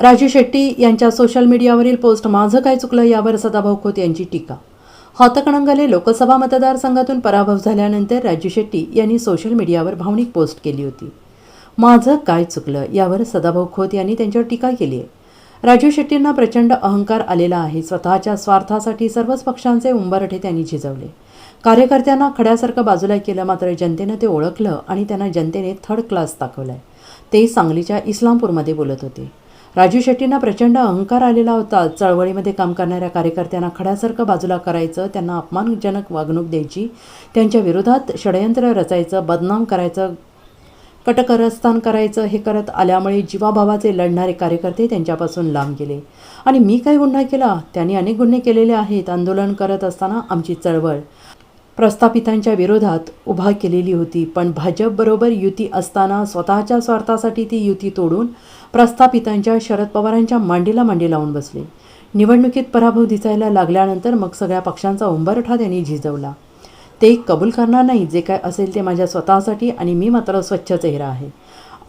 राजू शेट्टी यांच्या social मीडियावरील post माझं काय चुकलं यावर सदाभाऊ खोत यांची टीका. हातकणंगले लोकसभा मतदारसंघातून पराभव झाल्यानंतर राजू शेट्टी यांनी सोशल मीडियावर भावनिक पोस्ट केली होती. माझं काय चुकलं यावर सदाभाऊ खोत यांनी त्यांच्यावर टीका केली आहे. राजू शेट्टींना प्रचंड अहंकार आलेला आहे. स्वतःच्या स्वार्थासाठी सर्वच पक्षांचे उंबरठे त्यांनी झिजवले. कार्यकर्त्यांना खड्यासारखं बाजूला केलं मात्र जनतेनं ते ओळखलं आणि त्यांना जनतेने थर्ड क्लास दाखवलाय. ते सांगलीच्या इस्लामपूरमध्ये बोलत होते. राजू शेट्टींना प्रचंड अहंकार आलेला होता. चळवळीमध्ये काम करणाऱ्या कार्यकर्त्यांना खड्यासारखं बाजूला करायचं त्यांना अपमानजनक वागणूक द्यायची त्यांच्या विरोधात षडयंत्र रचायचं बदनाम करायचं कटकरस्थान करायचं हे करत आल्यामुळे जीवाभावाचे लढणारे कार्यकर्ते त्यांच्यापासून लांब गेले. आणि मी काय गुन्हा केला? त्यांनी अनेक गुन्हे केलेले आहेत. आंदोलन करत असताना आमची चळवळ प्रस्थापितांच्या विरोधात उभा केलेली होती. पण भाजपबरोबर युती असताना स्वतःच्या स्वार्थासाठी ती युती तोडून प्रस्थापितांच्या शरद पवारांच्या मांडीला मांडी लावून बसले. निवडणुकीत पराभव दिसायला लागल्यानंतर मग सगळ्या पक्षांचा उंबरठा त्यांनी झिजवला. ते कबूल करणार नाही जे काय असेल ते माझ्या स्वतःसाठी आणि मी मात्र स्वच्छ चेहरा आहे.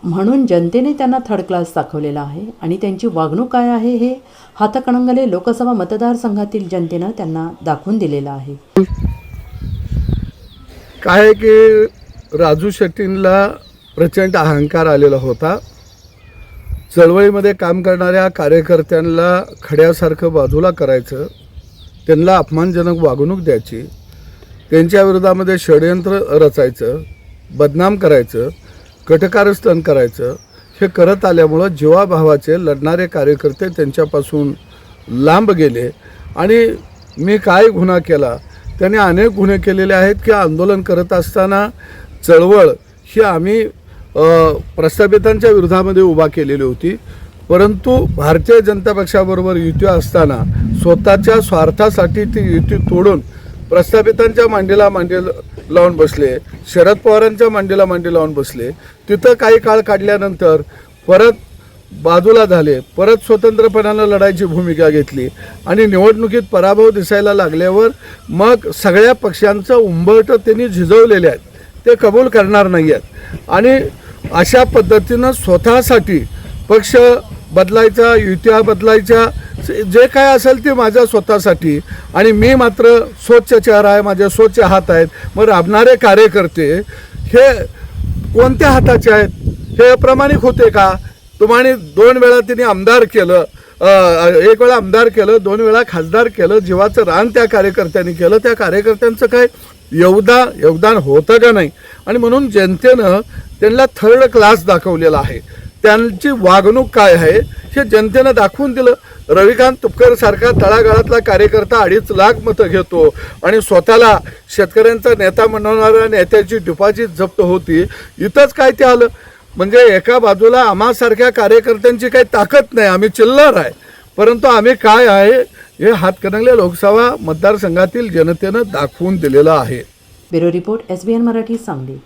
म्हणून जनतेने त्यांना थर्ड क्लास दाखवलेला आहे आणि त्यांची वागणूक काय आहे हे हातकणंगले लोकसभा मतदारसंघातील जनतेनं त्यांना दाखवून दिलेलं आहे. काय की राजू शेट्टींला प्रचंड अहंकार आलेला होता. चळवळीमध्ये काम करणाऱ्या कार्यकर्त्यांना खड्यासारखं बाजूला करायचं त्यांना अपमानजनक वागणूक द्यायची त्यांच्या विरोधामध्ये षडयंत्र रचायचं बदनाम करायचं कटकारस्थान करायचं हे करत आल्यामुळं जीवाभावाचे लढणारे कार्यकर्ते त्यांच्यापासून लांब गेले. आणि मी काय गुन्हा केला? त्याने अनेक गुन्हे केलेले आहेत की आंदोलन करत असताना चळवळ ही आम्ही प्रस्थापितांच्या विरोधामध्ये उभा केलेली होती. परंतु भारतीय जनता पक्षाबरोबर युती असताना स्वतःच्या स्वार्थासाठी ती युती तोडून प्रस्थापितांच्या मांडीला मांडी लावून बसले शरद पवारांच्या मांडीला मांडी लावून बसले. तिथं काही काळ काढल्यानंतर परत बाजूला झाले परत स्वतंत्रपणानं लढायची भूमिका घेतली आणि निवडणुकीत पराभव दिसायला लागल्यावर मग सगळ्या पक्षांचं उंबरटं त्यांनी झिजवलेले आहेत. ते कबूल करणार नाही आहेत आणि अशा पद्धतीनं स्वतःसाठी पक्ष बदलायचा युत्या बदलायच्या जे काय असेल ते माझ्या स्वतःसाठी. आणि मी मात्र स्वच्छ चेहरा आहे माझे स्वच्छ हात आहेत. मग राबणारे कार्यकर्ते हे कोणत्या हाताचे आहेत? हे प्रामाणिक होते का? तुम्हाला दोन वेळा तिने आमदार केलं एक वेळा आमदार केलं दोन वेळा खासदार केलं जीवाचं रान त्या कार्यकर्त्यांनी केलं. त्या कार्यकर्त्यांचं काय? योगदान योगदान होतं का नाही? आणि म्हणून जनतेनं त्यांना थर्ड क्लास दाखवलेला आहे. त्यांची वागणूक काय आहे हे जनतेनं दाखवून दिलं. रविकांत तुपकर सारखा तळागाळातला कार्यकर्ता अडीच लाख मतं घेतो आणि स्वतःला शेतकऱ्यांचा नेता म्हणणाऱ्या नेत्याची डिपॉझिट जप्त होती. इथंच काय ते आलं? म्हणजे एका बाजूला आम्हासारख्या कार्यकर्त्यांची काही ताकद नाही आम्ही चिल्लर आहे. परंतु आम्ही काय आहे हे हातकणंगल्या लोकसभा मतदारसंघातील जनतेनं दाखवून दिलेलं आहे. Bureau report S B N Marathi Sangli.